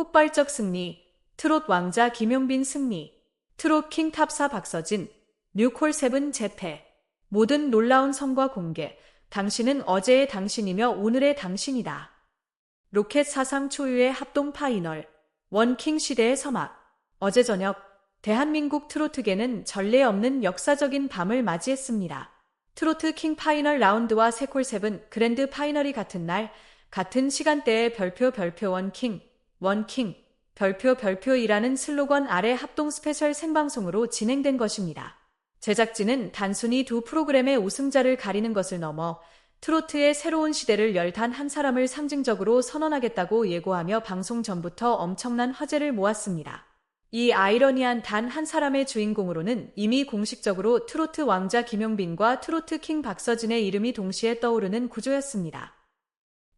폭발적 승리, 트롯 왕자 김용빈 승리, 트롯 킹 탑사 박서진, 뉴콜 세븐 재패. 모든 놀라운 성과 공개. 당신은 어제의 당신이며 오늘의 당신이다. 로켓 사상 초유의 합동 파이널. 원킹 시대의 서막. 어제 저녁 대한민국 트로트계는 전례 없는 역사적인 밤을 맞이했습니다. 트로트 킹 파이널 라운드와 세콜 세븐 그랜드 파이널이 같은 날, 같은 시간대에 별표 별표 원킹, 원킹, 별표 별표이라는 슬로건 아래 합동 스페셜 생방송으로 진행된 것입니다. 제작진은 단순히 두 프로그램의 우승자를 가리는 것을 넘어 트로트의 새로운 시대를 열 단 한 사람을 상징적으로 선언하겠다고 예고하며 방송 전부터 엄청난 화제를 모았습니다. 이 아이러니한 단 한 사람의 주인공으로는 이미 공식적으로 트로트 왕자 김용빈과 트로트 킹 박서진의 이름이 동시에 떠오르는 구조였습니다.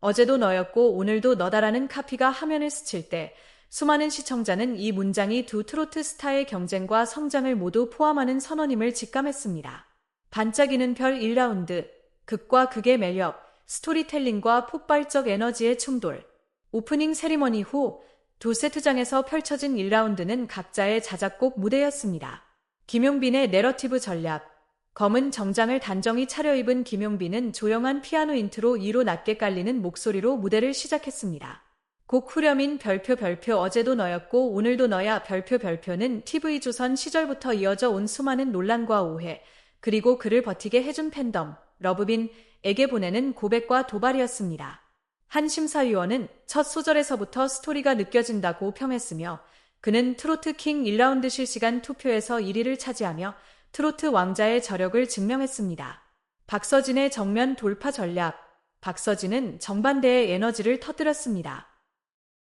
어제도 너였고 오늘도 너다라는 카피가 화면을 스칠 때 수많은 시청자는 이 문장이 두 트로트 스타의 경쟁과 성장을 모두 포함하는 선언임을 직감했습니다. 반짝이는 별 1라운드, 극과 극의 매력, 스토리텔링과 폭발적 에너지의 충돌. 오프닝 세리머니 후 두 세트장에서 펼쳐진 1라운드는 각자의 자작곡 무대였습니다. 김용빈의 내러티브 전략, 검은 정장을 단정히 차려입은 김용빈은 조용한 피아노 인트로 2로 낮게 깔리는 목소리로 무대를 시작했습니다. 곡 후렴인 별표 별표 어제도 너였고 오늘도 너야 별표 별표는 TV조선 시절부터 이어져 온 수많은 논란과 오해, 그리고 그를 버티게 해준 팬덤, 러브빈에게 보내는 고백과 도발이었습니다. 한 심사위원은 첫 소절에서부터 스토리가 느껴진다고 평했으며 그는 트로트 킹 1라운드 실시간 투표에서 1위를 차지하며 트로트 왕자의 저력을 증명했습니다. 박서진의 정면 돌파 전략. 박서진은 정반대의 에너지를 터뜨렸습니다.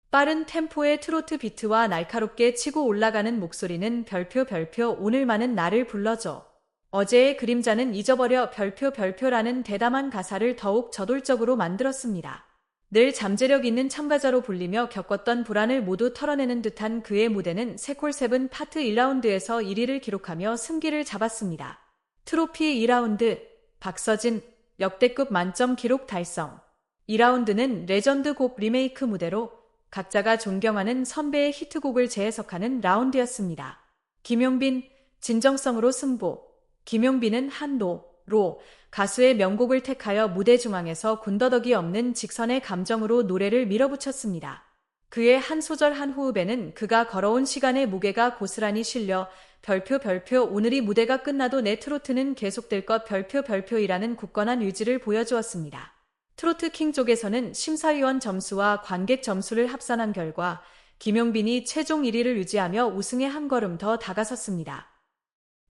빠른 템포의 트로트 비트와 날카롭게 치고 올라가는 목소리는 별표 별표 오늘만은 나를 불러줘. 어제의 그림자는 잊어버려 별표 별표라는 대담한 가사를 더욱 저돌적으로 만들었습니다. 늘 잠재력 있는 참가자로 불리며 겪었던 불안을 모두 털어내는 듯한 그의 무대는 세콜세븐 파트 1라운드에서 1위를 기록하며 승기를 잡았습니다. 트로피 2라운드 박서진 역대급 만점 기록 달성 2라운드는 레전드 곡 리메이크 무대로 각자가 존경하는 선배의 히트곡을 재해석하는 라운드였습니다. 김용빈 진정성으로 승부 김용빈은 한도 로 가수의 명곡을 택하여 무대 중앙에서 군더더기 없는 직선의 감정으로 노래를 밀어붙였습니다. 그의 한 소절 한 호흡에는 그가 걸어온 시간의 무게가 고스란히 실려 별표 별표 오늘이 무대가 끝나도 내 트로트는 계속될 것 별표 별표이라는 굳건한 의지를 보여주었습니다. 트로트 킹 쪽에서는 심사위원 점수와 관객 점수를 합산한 결과 김용빈이 최종 1위를 유지하며 우승에 한 걸음 더 다가섰습니다.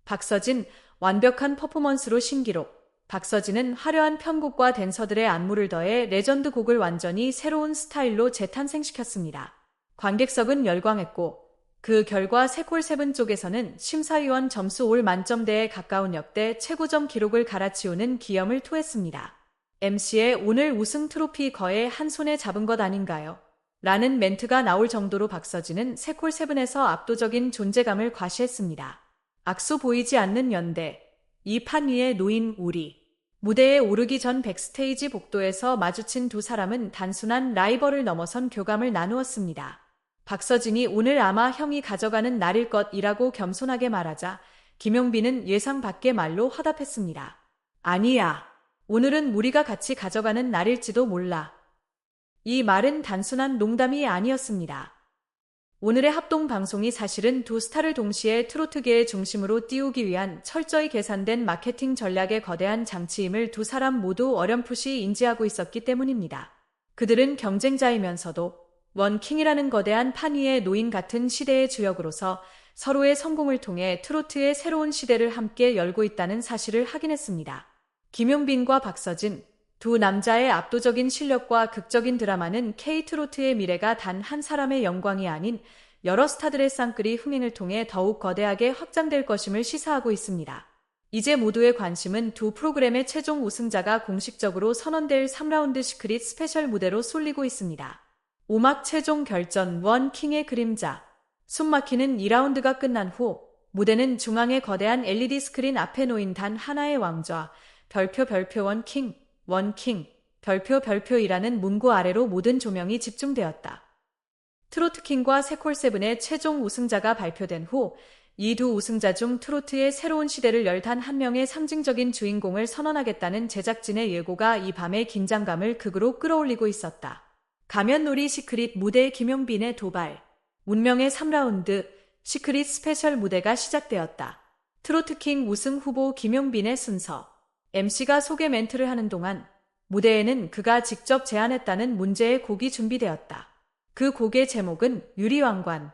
박서진 완벽한 퍼포먼스로 신기록 박서진은 화려한 편곡과 댄서들의 안무를 더해 레전드 곡을 완전히 새로운 스타일로 재탄생시켰습니다. 관객석은 열광했고 그 결과 세콜 세븐 쪽에서는 심사위원 점수 올 만점대에 가까운 역대 최고점 기록을 갈아치우는 기염을 토했습니다. MC의 오늘 우승 트로피 거의 한 손에 잡은 것 아닌가요? 라는 멘트가 나올 정도로 박서진은 세콜 세븐에서 압도적인 존재감을 과시했습니다. 악수 보이지 않는 연대, 이 판 위에 놓인 우리. 무대에 오르기 전 백스테이지 복도에서 마주친 두 사람은 단순한 라이벌을 넘어선 교감을 나누었습니다. 박서진이 오늘 아마 형이 가져가는 날일 것이라고 겸손하게 말하자 김용빈은 예상 밖의 말로 화답했습니다. 아니야. 오늘은 우리가 같이 가져가는 날일지도 몰라. 이 말은 단순한 농담이 아니었습니다. 오늘의 합동 방송이 사실은 두 스타를 동시에 트로트계의 중심으로 띄우기 위한 철저히 계산된 마케팅 전략의 거대한 장치임을 두 사람 모두 어렴풋이 인지하고 있었기 때문입니다. 그들은 경쟁자이면서도 원킹이라는 거대한 판 위에 노인 같은 시대의 주역으로서 서로의 성공을 통해 트로트의 새로운 시대를 함께 열고 있다는 사실을 확인했습니다. 김용빈과 박서진, 두 남자의 압도적인 실력과 극적인 드라마는 K-트로트의 미래가 단 한 사람의 영광이 아닌 여러 스타들의 쌍끌이 흥행을 통해 더욱 거대하게 확장될 것임을 시사하고 있습니다. 이제 모두의 관심은 두 프로그램의 최종 우승자가 공식적으로 선언될 3라운드 시크릿 스페셜 무대로 쏠리고 있습니다. 오막 최종 결전 원 킹의 그림자 숨막히는 2라운드가 끝난 후 무대는 중앙의 거대한 LED 스크린 앞에 놓인 단 하나의 왕좌 별표 별표 원 킹, 원킹, 별표 별표이라는 문구 아래로 모든 조명이 집중되었다. 트로트킹과 세콜세븐의 최종 우승자가 발표된 후 이 두 우승자 중 트로트의 새로운 시대를 열 단 한 명의 상징적인 주인공을 선언하겠다는 제작진의 예고가 이 밤의 긴장감을 극으로 끌어올리고 있었다. 가면놀이 시크릿 무대 김용빈의 도발. 운명의 3라운드 시크릿 스페셜 무대가 시작되었다. 트로트킹 우승 후보 김용빈의 순서. MC가 소개 멘트를 하는 동안 무대에는 그가 직접 제안했다는 문제의 곡이 준비되었다. 그 곡의 제목은 유리왕관.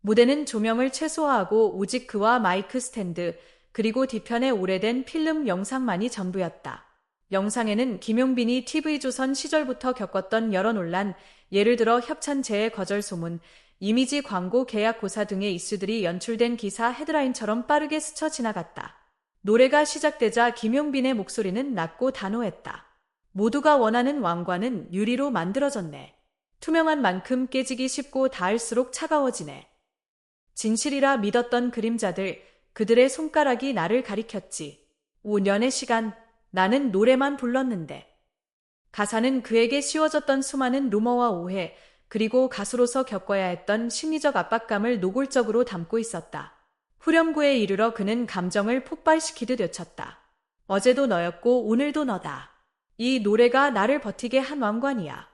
무대는 조명을 최소화하고 오직 그와 마이크 스탠드, 그리고 뒤편에 오래된 필름 영상만이 전부였다. 영상에는 김용빈이 TV조선 시절부터 겪었던 여러 논란, 예를 들어 협찬제의 거절 소문, 이미지 광고 계약 고사 등의 이슈들이 연출된 기사 헤드라인처럼 빠르게 스쳐 지나갔다. 노래가 시작되자 김용빈의 목소리는 낮고 단호했다. 모두가 원하는 왕관은 유리로 만들어졌네. 투명한 만큼 깨지기 쉽고 닿을수록 차가워지네. 진실이라 믿었던 그림자들, 그들의 손가락이 나를 가리켰지. 5년의 시간, 나는 노래만 불렀는데. 가사는 그에게 씌워졌던 수많은 루머와 오해, 그리고 가수로서 겪어야 했던 심리적 압박감을 노골적으로 담고 있었다. 후렴구에 이르러 그는 감정을 폭발시키듯 외쳤다. 어제도 너였고 오늘도 너다. 이 노래가 나를 버티게 한 왕관이야.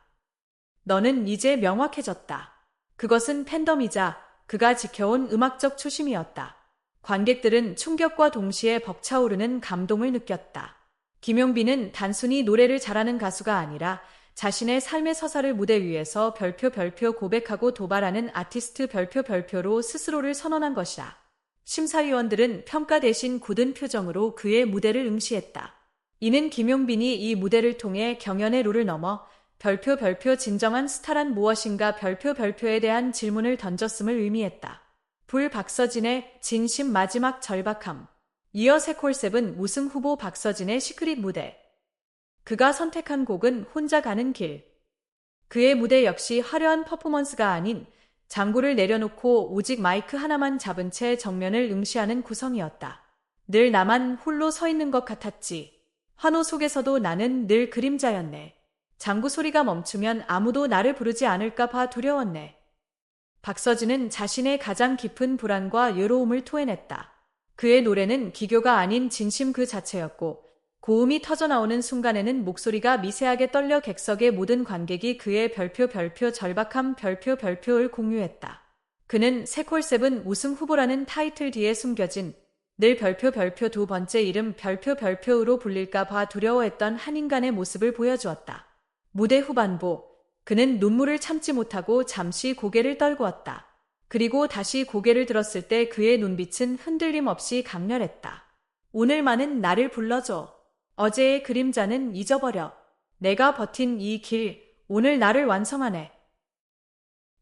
너는 이제 명확해졌다. 그것은 팬덤이자 그가 지켜온 음악적 초심이었다. 관객들은 충격과 동시에 벅차오르는 감동을 느꼈다. 김용빈은 단순히 노래를 잘하는 가수가 아니라 자신의 삶의 서사를 무대 위에서 별표 별표 고백하고 도발하는 아티스트 별표 별표로 스스로를 선언한 것이다. 심사위원들은 평가 대신 굳은 표정으로 그의 무대를 응시했다. 이는 김용빈이 이 무대를 통해 경연의 룰을 넘어 별표 별표 진정한 스타란 무엇인가 별표 별표에 대한 질문을 던졌음을 의미했다. 불 박서진의 진심 마지막 절박함. 이어 세콜셉은 우승 후보 박서진의 시크릿 무대. 그가 선택한 곡은 혼자 가는 길. 그의 무대 역시 화려한 퍼포먼스가 아닌 장구를 내려놓고 오직 마이크 하나만 잡은 채 정면을 응시하는 구성이었다. 늘 나만 홀로 서 있는 것 같았지. 환호 속에서도 나는 늘 그림자였네. 장구 소리가 멈추면 아무도 나를 부르지 않을까 봐 두려웠네. 박서진은 자신의 가장 깊은 불안과 외로움을 토해냈다. 그의 노래는 기교가 아닌 진심 그 자체였고 고음이 터져나오는 순간에는 목소리가 미세하게 떨려 객석의 모든 관객이 그의 별표 별표 절박함 별표 별표를 공유했다. 그는 세콜셉은 우승 후보라는 타이틀 뒤에 숨겨진 늘 별표 별표 두 번째 이름 별표 별표로 불릴까 봐 두려워했던 한 인간의 모습을 보여주었다. 무대 후반부, 그는 눈물을 참지 못하고 잠시 고개를 떨구었다. 그리고 다시 고개를 들었을 때 그의 눈빛은 흔들림 없이 강렬했다. 오늘만은 나를 불러줘. 어제의 그림자는 잊어버려. 내가 버틴 이 길, 오늘 나를 완성하네.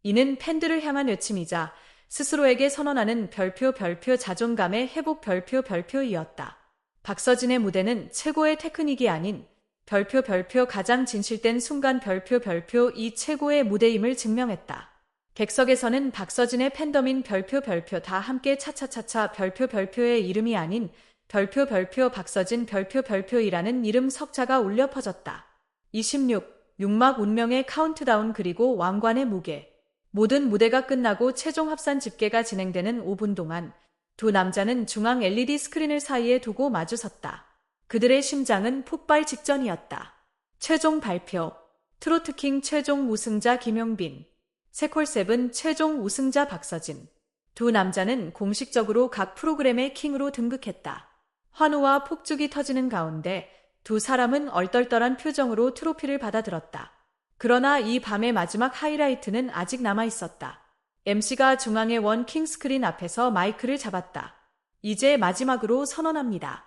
이는 팬들을 향한 외침이자 스스로에게 선언하는 별표 별표 자존감의 회복 별표 별표이었다. 박서진의 무대는 최고의 테크닉이 아닌 별표 별표 가장 진실된 순간 별표 별표 이 최고의 무대임을 증명했다. 객석에서는 박서진의 팬덤인 별표 별표 다 함께 차차차차 별표 별표의 이름이 아닌 별표 별표 박서진 별표 별표이라는 이름 석자가 울려 퍼졌다. 26. 육막 운명의 카운트다운 그리고 왕관의 무게 모든 무대가 끝나고 최종 합산 집계가 진행되는 5분 동안 두 남자는 중앙 LED 스크린을 사이에 두고 마주섰다. 그들의 심장은 폭발 직전이었다. 최종 발표. 트로트킹 최종 우승자 김용빈. 세콜세븐 최종 우승자 박서진. 두 남자는 공식적으로 각 프로그램의 킹으로 등극했다. 환호와 폭죽이 터지는 가운데 두 사람은 얼떨떨한 표정으로 트로피를 받아들었다. 그러나 이 밤의 마지막 하이라이트는 아직 남아 있었다. MC가 중앙의 원 킹스크린 앞에서 마이크를 잡았다. 이제 마지막으로 선언합니다.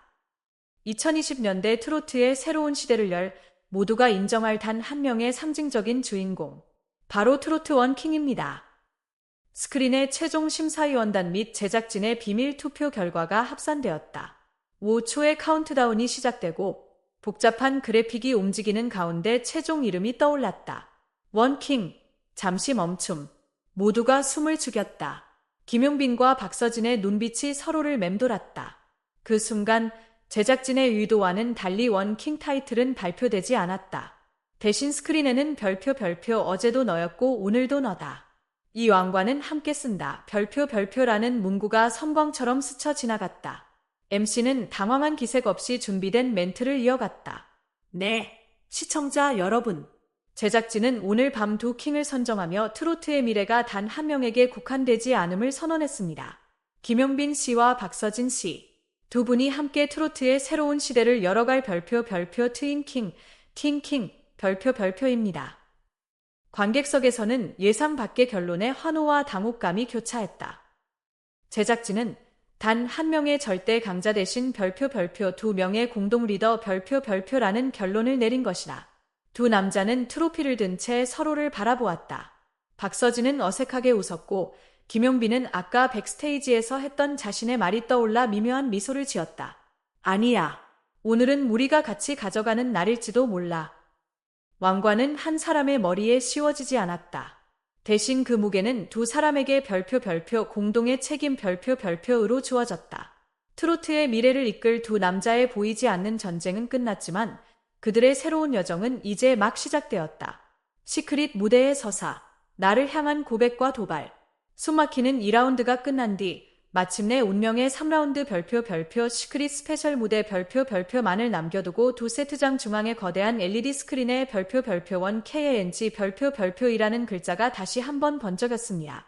2020년대 트로트의 새로운 시대를 열 모두가 인정할 단 한 명의 상징적인 주인공. 바로 트로트 원 킹입니다. 스크린의 최종 심사위원단 및 제작진의 비밀 투표 결과가 합산되었다. 5초의 카운트다운이 시작되고 복잡한 그래픽이 움직이는 가운데 최종 이름이 떠올랐다. 원킹. 잠시 멈춤. 모두가 숨을 죽였다. 김용빈과 박서진의 눈빛이 서로를 맴돌았다. 그 순간 제작진의 의도와는 달리 원킹 타이틀은 발표되지 않았다. 대신 스크린에는 별표 별표 어제도 너였고 오늘도 너다. 이 왕과는 함께 쓴다. 별표 별표라는 문구가 섬광처럼 스쳐 지나갔다. MC는 당황한 기색 없이 준비된 멘트를 이어갔다. 네, 시청자 여러분. 제작진은 오늘 밤 두 킹을 선정하며 트로트의 미래가 단 한 명에게 국한되지 않음을 선언했습니다. 김용빈 씨와 박서진 씨. 두 분이 함께 트로트의 새로운 시대를 열어갈 별표 별표 트윈킹, 킹킹, 별표 별표입니다. 관객석에서는 예상 밖의 결론에 환호와 당혹감이 교차했다. 제작진은 단 한 명의 절대 강자 대신 별표 별표 두 명의 공동 리더 별표 별표라는 결론을 내린 것이다. 두 남자는 트로피를 든 채 서로를 바라보았다. 박서진은 어색하게 웃었고 김용빈은 아까 백스테이지에서 했던 자신의 말이 떠올라 미묘한 미소를 지었다. 아니야. 오늘은 우리가 같이 가져가는 날일지도 몰라. 왕관은 한 사람의 머리에 씌워지지 않았다. 대신 그 무게는 두 사람에게 별표 별표 공동의 책임 별표 별표로 주어졌다. 트로트의 미래를 이끌 두 남자의 보이지 않는 전쟁은 끝났지만 그들의 새로운 여정은 이제 막 시작되었다. 시크릿 무대의 서사, 나를 향한 고백과 도발. 숨막히는 2라운드가 끝난 뒤 마침내 운명의 3라운드 별표 별표 시크릿 스페셜 무대 별표 별표만을 남겨두고 두 세트장 중앙의 거대한 LED 스크린에 별표 별표원 KNG 별표 별표이라는 글자가 다시 한번 번쩍였습니다.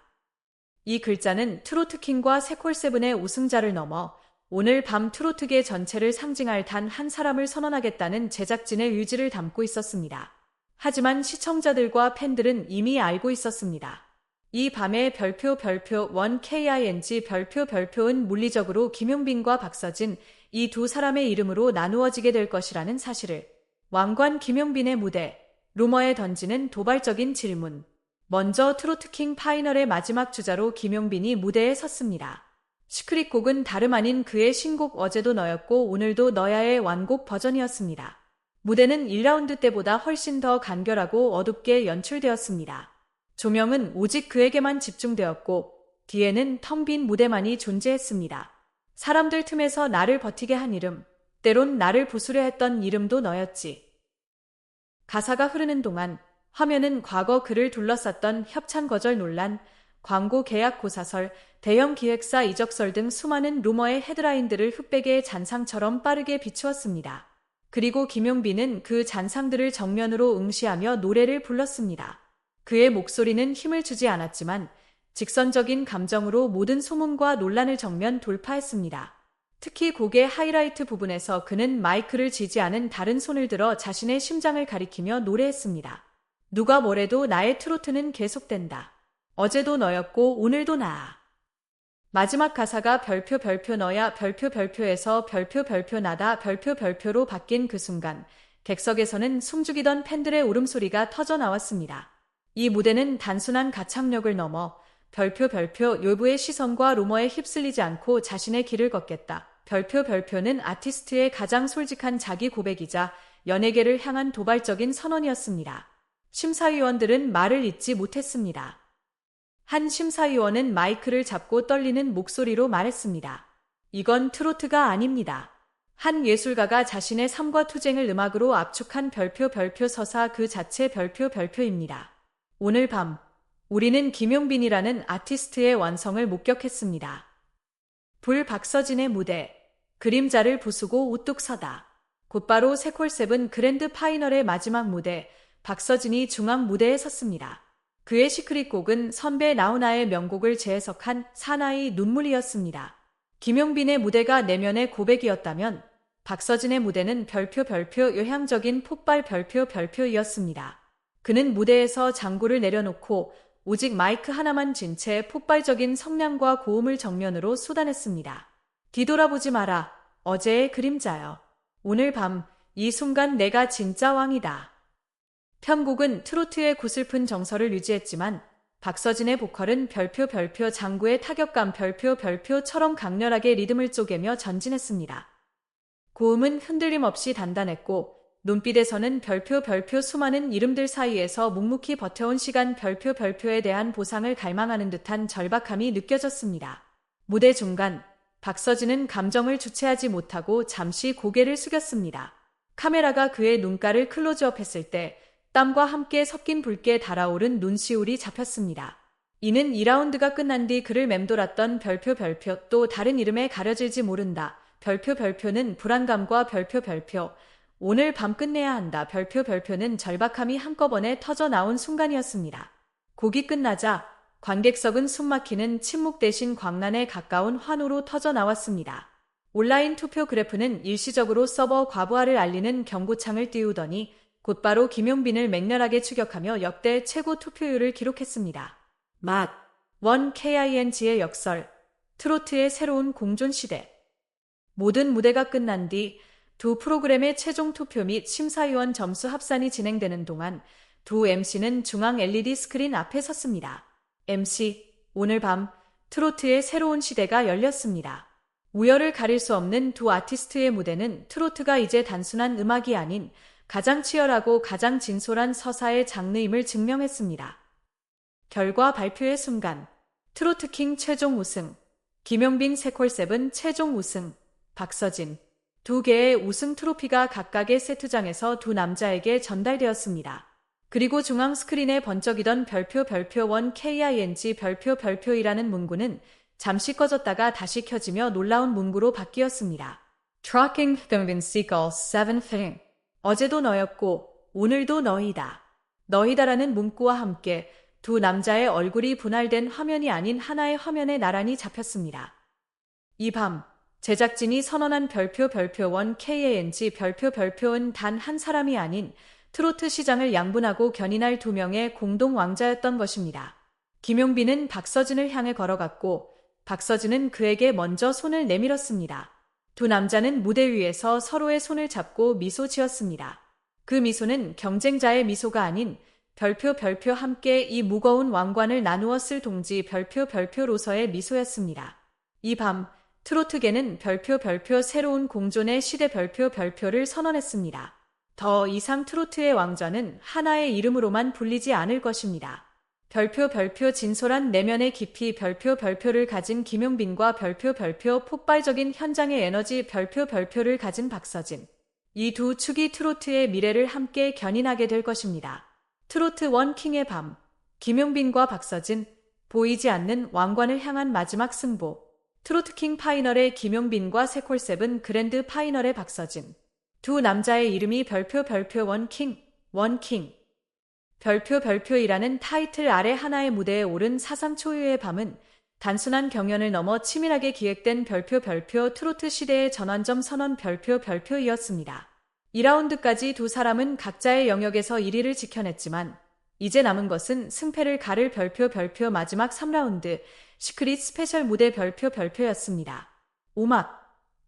이 글자는 트로트킹과 세콜세븐의 우승자를 넘어 오늘 밤 트로트계 전체를 상징할 단 한 사람을 선언하겠다는 제작진의 의지를 담고 있었습니다. 하지만 시청자들과 팬들은 이미 알고 있었습니다. 이 밤의 별표 별표 1KING 별표 별표는 물리적으로 김용빈과 박서진 이 두 사람의 이름으로 나누어지게 될 것이라는 사실을 왕관 김용빈의 무대 루머에 던지는 도발적인 질문 먼저 트로트킹 파이널의 마지막 주자로 김용빈이 무대에 섰습니다. 시크릿 곡은 다름 아닌 그의 신곡 어제도 너였고 오늘도 너야의 완곡 버전이었습니다. 무대는 1라운드 때보다 훨씬 더 간결하고 어둡게 연출되었습니다. 조명은 오직 그에게만 집중되었고 뒤에는 텅 빈 무대만이 존재했습니다. 사람들 틈에서 나를 버티게 한 이름, 때론 나를 부수려 했던 이름도 너였지. 가사가 흐르는 동안 화면은 과거 그를 둘러쌌던 협찬거절 논란, 광고 계약 고사설, 대형 기획사 이적설 등 수많은 루머의 헤드라인들을 흑백의 잔상처럼 빠르게 비추었습니다. 그리고 김용빈은 그 잔상들을 정면으로 응시하며 노래를 불렀습니다. 그의 목소리는 힘을 주지 않았지만 직선적인 감정으로 모든 소문과 논란을 정면 돌파했습니다. 특히 곡의 하이라이트 부분에서 그는 마이크를 쥐지 않은 다른 손을 들어 자신의 심장을 가리키며 노래했습니다. 누가 뭐래도 나의 트로트는 계속된다. 어제도 너였고 오늘도 나. 마지막 가사가 별표 별표 너야 별표 별표에서 별표 별표 나다 별표 별표로 바뀐 그 순간 객석에서는 숨죽이던 팬들의 울음소리가 터져 나왔습니다. 이 무대는 단순한 가창력을 넘어 별표 별표 요부의 시선과 루머에 휩쓸리지 않고 자신의 길을 걷겠다. 별표 별표는 아티스트의 가장 솔직한 자기 고백이자 연예계를 향한 도발적인 선언이었습니다. 심사위원들은 말을 잇지 못했습니다. 한 심사위원은 마이크를 잡고 떨리는 목소리로 말했습니다. 이건 트로트가 아닙니다. 한 예술가가 자신의 삶과 투쟁을 음악으로 압축한 별표 별표 서사 그 자체 별표 별표입니다. 오늘 밤 우리는 김용빈이라는 아티스트의 완성을 목격했습니다. 불 박서진의 무대 그림자를 부수고 우뚝 서다. 곧바로 세콜세븐 그랜드 파이널의 마지막 무대 박서진이 중앙 무대에 섰습니다. 그의 시크릿 곡은 선배 나훈아의 명곡을 재해석한 사나이 눈물이었습니다. 김용빈의 무대가 내면의 고백이었다면 박서진의 무대는 별표 별표 요향적인 폭발 별표 별표이었습니다. 그는 무대에서 장구를 내려놓고 오직 마이크 하나만 쥔 채 폭발적인 성량과 고음을 정면으로 쏟아냈습니다. 뒤돌아보지 마라. 어제의 그림자여. 오늘 밤, 이 순간 내가 진짜 왕이다. 편곡은 트로트의 구슬픈 정서를 유지했지만 박서진의 보컬은 별표 별표 장구의 타격감 별표 별표처럼 강렬하게 리듬을 쪼개며 전진했습니다. 고음은 흔들림 없이 단단했고 눈빛에서는 별표 별표 수많은 이름들 사이에서 묵묵히 버텨온 시간 별표 별표에 대한 보상을 갈망하는 듯한 절박함이 느껴졌습니다. 무대 중간 박서진은 감정을 주체하지 못하고 잠시 고개를 숙였습니다. 카메라가 그의 눈가를 클로즈업 했을 때 땀과 함께 섞인 붉게 달아오른 눈시울이 잡혔습니다. 이는 2라운드가 끝난 뒤 그를 맴돌았던 별표 별표 또 다른 이름에 가려질지 모른다. 별표 별표는 불안감과 별표 별표 오늘 밤 끝내야 한다. 별표 별표는 절박함이 한꺼번에 터져 나온 순간이었습니다. 곡이 끝나자 관객석은 숨막히는 침묵 대신 광란에 가까운 환호로 터져 나왔습니다. 온라인 투표 그래프는 일시적으로 서버 과부하를 알리는 경고창을 띄우더니 곧바로 김용빈을 맹렬하게 추격하며 역대 최고 투표율을 기록했습니다. 맛, 원 KING의 역설, 트로트의 새로운 공존 시대. 모든 무대가 끝난 뒤 두 프로그램의 최종 투표 및 심사위원 점수 합산이 진행되는 동안 두 MC는 중앙 LED 스크린 앞에 섰습니다. MC, 오늘 밤 트로트의 새로운 시대가 열렸습니다. 우열을 가릴 수 없는 두 아티스트의 무대는 트로트가 이제 단순한 음악이 아닌 가장 치열하고 가장 진솔한 서사의 장르임을 증명했습니다. 결과 발표의 순간 트로트킹 최종 우승 김용빈 세콜세븐 최종 우승 박서진 두 개의 우승 트로피가 각각의 세트장에서 두 남자에게 전달되었습니다. 그리고 중앙 스크린에 번쩍이던 별표 별표 원 KING 별표 별표이라는 문구는 잠시 꺼졌다가 다시 켜지며 놀라운 문구로 바뀌었습니다. Trucking Thumbin Seagull 7 Thing 어제도 너였고 오늘도 너희다. 너희다라는 문구와 함께 두 남자의 얼굴이 분할된 화면이 아닌 하나의 화면에 나란히 잡혔습니다. 이 밤 제작진이 선언한 별표 별표원 KANG 별표 별표는 단한 사람이 아닌 트로트 시장을 양분하고 견인할 두 명의 공동 왕자였던 것입니다. 김용빈은 박서진을 향해 걸어갔고 박서진은 그에게 먼저 손을 내밀었습니다. 두 남자는 무대 위에서 서로의 손을 잡고 미소 지었습니다. 그 미소는 경쟁자의 미소가 아닌 별표 별표 함께 이 무거운 왕관을 나누어 쓸 동지 별표 별표로서의 미소였습니다. 이 밤 트로트계는 별표 별표 새로운 공존의 시대 별표 별표를 선언했습니다. 더 이상 트로트의 왕좌는 하나의 이름으로만 불리지 않을 것입니다. 별표 별표 진솔한 내면의 깊이 별표 별표를 가진 김용빈과 별표 별표 폭발적인 현장의 에너지 별표 별표를 가진 박서진. 이 두 축이 트로트의 미래를 함께 견인하게 될 것입니다. 트로트 원킹의 밤, 김용빈과 박서진, 보이지 않는 왕관을 향한 마지막 승부. 트로트킹 파이널의 김용빈과 세콜세븐 그랜드 파이널의 박서진. 두 남자의 이름이 별표 별표 원킹, 원킹. 별표 별표이라는 타이틀 아래 하나의 무대에 오른 사상 초유의 밤은 단순한 경연을 넘어 치밀하게 기획된 별표 별표 트로트 시대의 전환점 선언 별표 별표이었습니다. 2라운드까지 두 사람은 각자의 영역에서 1위를 지켜냈지만 이제 남은 것은 승패를 가를 별표 별표 마지막 3라운드 시크릿 스페셜 무대 별표 별표였습니다. 오막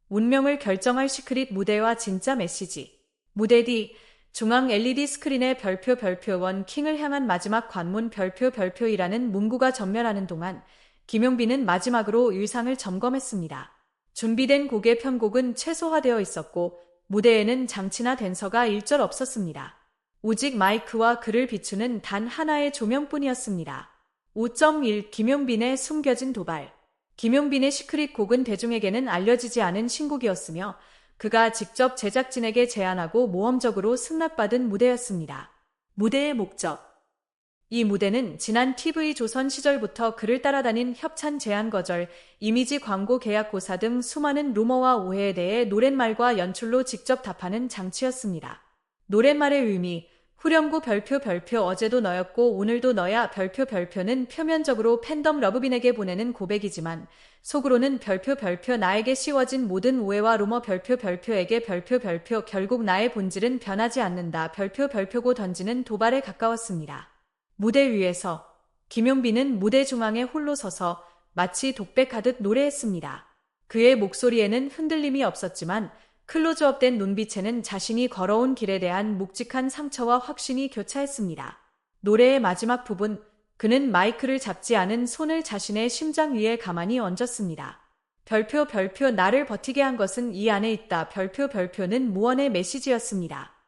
운명을 결정할 시크릿 무대와 진짜 메시지 무대 뒤 중앙 LED 스크린의 별표 별표 원 킹을 향한 마지막 관문 별표 별표이라는 문구가 전멸하는 동안 김용빈은 마지막으로 의상을 점검했습니다. 준비된 곡의 편곡은 최소화되어 있었고 무대에는 장치나 댄서가 일절 없었습니다. 오직 마이크와 그를 비추는 단 하나의 조명뿐이었습니다. 5.1 김용빈의 숨겨진 도발. 김용빈의 시크릿 곡은 대중에게는 알려지지 않은 신곡이었으며 그가 직접 제작진에게 제안하고 모험적으로 승낙받은 무대였습니다. 무대의 목적. 이 무대는 지난 TV 조선 시절부터 그를 따라다닌 협찬 제안 거절, 이미지 광고 계약 고사 등 수많은 루머와 오해에 대해 노랫말과 연출로 직접 답하는 장치였습니다. 노랫말의 의미, 후렴구 별표 별표 어제도 너였고 오늘도 너야 별표 별표는 표면적으로 팬덤 러브빈에게 보내는 고백이지만 속으로는 별표 별표 나에게 씌워진 모든 오해와 루머 별표 별표에게 별표 별표 결국 나의 본질은 변하지 않는다 별표 별표고 던지는 도발에 가까웠습니다. 무대 위에서 김용빈은 무대 중앙에 홀로 서서 마치 독백하듯 노래했습니다. 그의 목소리에는 흔들림이 없었지만 클로즈업된 눈빛에는 자신이 걸어온 길에 대한 묵직한 상처와 확신이 교차했습니다. 노래의 마지막 부분, 그는 마이크를 잡지 않은 손을 자신의 심장 위에 가만히 얹었습니다. 별표 별표 나를 버티게 한 것은 이 안에 있다. 별표 별표는 무언의 메시지였습니다.